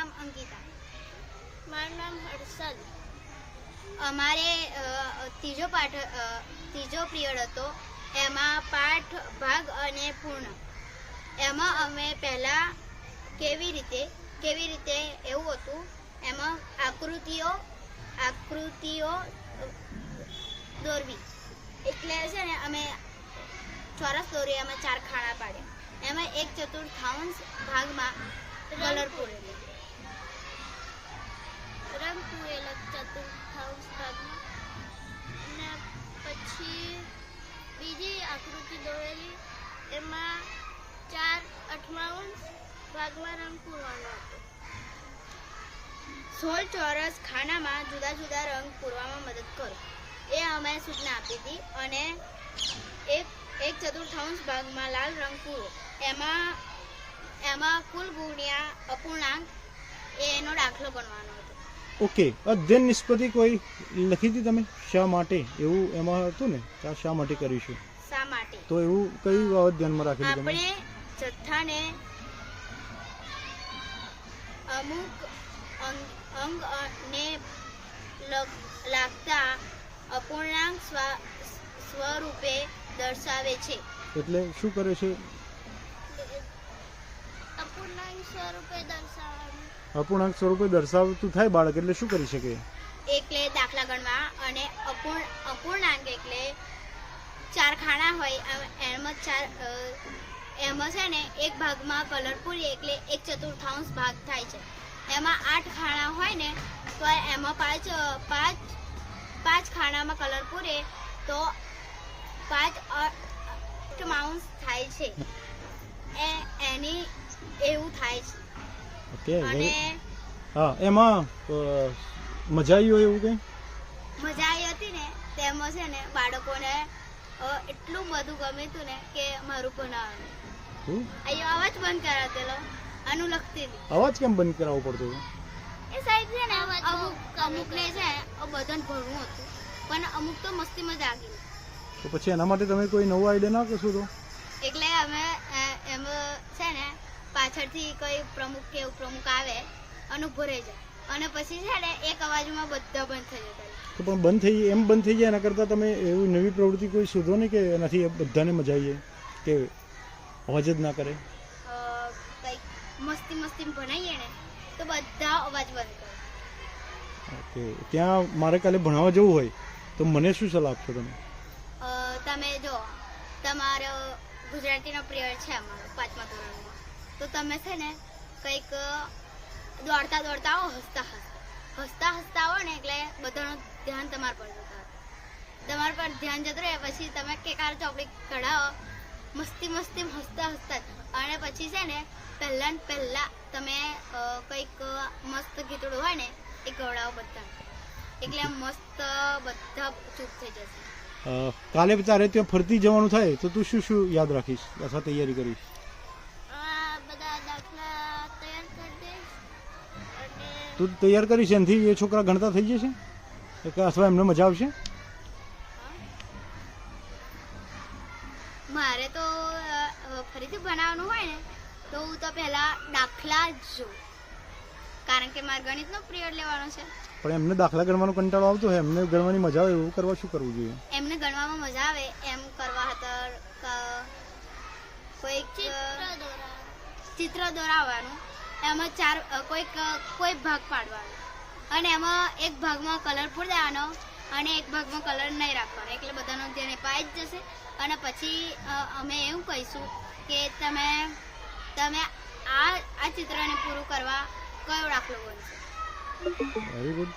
નામ અંકિતા. મારું નામ હર્ષદ. અમારે ત્રીજો પાઠ ત્રીજો પિરિયડ હતો. એમાં પાઠ ભાગ અને પૂર્ણ. એમાં અમે પહેલાં કેવી રીતે કેવી રીતે એવું હતું? એમાં આકૃતિઓ આકૃતિઓ દોરવી. એટલે છે ને અમે ચોરસ દોરી અમે ચાર ખાણા પાડ્યા. એમાં એક ચતુર્થાંશ ભાગમાં કલર પૂરેલી ચાર ભાગમાં રંગ પૂરવાનો હતો. સોળ ચોરસ ખાનામાં જુદા જુદા રંગ પૂરવામાં મદદ કરો. એ અમે સૂચના આપી હતી અને એક એક ચતુર્થાંશ ભાગમાં લાલ રંગ પૂરો. એમાં એમાં કુલ ગુણ્યા અપૂર્ણાંક એનો દાખલો ગણવાનો હતો. ઓકે અધ્યયન નિષ્પતિ કોઈ લખી હતી તમે? શા માટે? એવું એમાં હતું ને? શા માટે કરીશું? શા માટે? તો એવું કયું ધ્યાનમાં રાખેલી તમે? આપણે જથ્થાને અમુક અંગ ને લગ- લાગતા અપૂર્ણાંક સ્વ- સ્વરૂપે દર્શાવે છે. એટલે શું કરે છે? અપૂર્ણાંક સ્વરૂપે દર્શાવવાનું. અપૂર્ણાંક સ્વરૂપે દર્શાવતું થાય બાળક એટલે શું કરી શકે? એટલે દાખલા ગણવા અને અપૂર્ણ અપૂર્ણાંક એટલે ચાર ખાના હોય એમ- એમાં ચાર એમાં છે ને એક ભાગમાં કલર પૂરીએ એટલે એક ચતુર્થાંશ ભાગ થાય છે. એમાં આઠ ખાણા હોય ને તો એમાં પાંચ પાંચ પાંચ ખાણામાં કલર પૂરે તો પાંચ અઠમાઉન્સ થાય છે. એ એની એવું થાય છે. ઓકે અને હા એમાં મજા આવી હોય એવું કંઈ? મજા આવી હતી ને તેમાં છે ને બાળકોને એટલું બધું ગમે હતું ને કે મારું બનાવવાનું. અહીંયા અવાજ બંધ કરાવતેલો આનું લખતી અવાજ કેમ બંધ કરાવવો પડતો હતો? એ સાહેબ છે ને અવાજ અમુક બંધ કરે છે બધાને ભણવું હતું. પણ અમુક તો મસ્તી મજા આવી તો પછી એના માટે તમે કોઈ નવો આઈડિયા ના કરશો તો? એટલે અમે એમ છે ને પાછળથી કોઈ પ્રમુખ કે ઉપપ્રમુખ આવે અને ભરે જાય. અને પછી છે ને એક અવાજમાં બધા બંધ થઈ જતા તો પણ બંધ થઈ એમ બંધ થઈ જાય એના કરતાં તમે એવું નવી પ્રવૃત્તિ કોઈ શોધો ને કે એનાથી બધાને મજા આવી જાય? કે અવાજ જ ના કરે. કંઈક મસ્તી મસ્તી ભણાવીએ ને તો બધા અવાજ બંધ કરે. ઓકે ત્યાં મારે કાલે ભણાવવા જવું હોય તો મને શું સલાહ આપશો તમે? તમે જો તમારો ગુજરાતીનો પિરિયડ છે અમારો પાંચમા ધોરણમાં તો તમે છે ને કંઈક દોડતા દોડતા આવો હસતા હસતા. હસતા હસતા આવો ને એટલે બધાનું ધ્યાન તમારા પર જતું તમારા પર ધ્યાન જતું રહે પછી તમે કેકાર ચોપડી કઢાવો મસ્તી મસ્તી હસતા હસતા અને પછી છે ને પહેલા ને પહેલા તમે કંઈક મસ્ત ગીતડું હોય ને એ ગવડાવો બધા. એટલે મસ્ત બધા ચૂપ થઈ જશે. કાલે તારે ત્યાં ફરતી જવાનું થાય તો તું શું શું યાદ રાખીશ? અથવા તૈયારી કરીશ? તું તૈયાર કરીશ એનાથી? એ છોકરા ગણતા થઈ જશે? અથવા એમને મજા આવશે? મારે તો ફરીથી બનાવવાનું હોય ને તો હું તો પહેલા દાખલા જ જોઉં. કારણ કે મારે ગણિતનો પિરિયડ લેવાનો છે. પણ એમને દાખલા ગણવાનો કંટાળો આવતો હોય એમને ગણવાની મજા આવે એવું કરવા શું કરવું જોઈએ? એમને ગણવામાં મજા આવે એમ કરવા હતર કોઈક ચિત્ર દોરા. ચિત્ર દોરાવવાનું. એમાં ચાર કોઈક કોઈ ભાગ પાડવાનો. અને એમાં એક ભાગમાં કલર પૂરી દેવાનો અને એક ભાગમાં કલર નહીં રાખવાનો. એટલે બધાનો ધ્યાન અપાઈ જ જશે. અને પછી અમે એવું કહીશું કે તમે તમે આ આ ચિત્રને પૂરું કરવા કયો દાખલો બનશે વેરી ગુડ